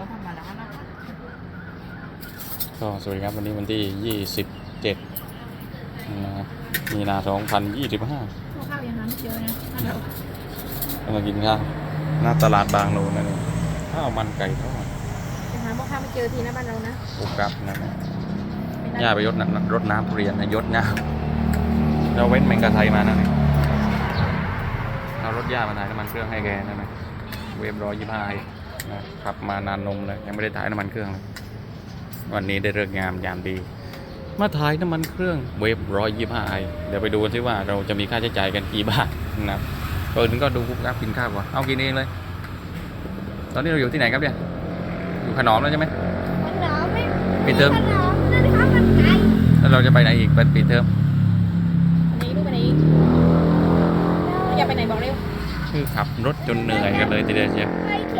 เขาทำมาแล้วนะคะก็สวัสดีครับวันนี้วันที่ 27นะครับมีนา 2025ข้าวข้าวยังน้ำไม่เยอะนะเดี๋ยวกำลังกินข้าวหน้าตลาดบางโลนั่นเองข้าวมันไก่ทอดจะหาพ่อข้าวไม่เจอทีนะบ้านเรานะปุกกับนะม่ด้ย่าไปยดน้ำรดน้ำทุเรียนนะยดน้ำเราเว้นแมงกะไทยมานะเนี่ยเรารถย่ามาถ่ายน้ำมันเครื่องให้แกนั่นนะเวฟร้อยยี่ห้า นะขับมานานนมเลยยังไม่ได้ถ่ายน้ำมันเครื่องเลยวันนี้ได้เลิกษ์งามยามดี มาถ่ายน้ำมันเครื่องเวฟร้อยยี่ห้าเดี๋ยวไปดูกันซิว่าเราจะมีค่าใช้จ่ายกันกี่บาทนะครับเปิดก็ดูปุ๊บครับกินข้าวก่อนเอากินเองเลย ตอนนี้เราอยู่ที่ไหนครับเนี่ยอยู่ขนอมแล้วใช่ไหมมันหนาวไม่ปิดเทอมมันหนาวนั่นครับมันไกลแล้วเราจะไปไหนอีกเป็นปิดเทอมอันนี้ลูกไปไหนอีกอยากไปไหนบอกเร็วคือขับรถจนเหนื่อยกันเลยทีเดียวเชียวไปเข็นรถข้ามไปเที่ยว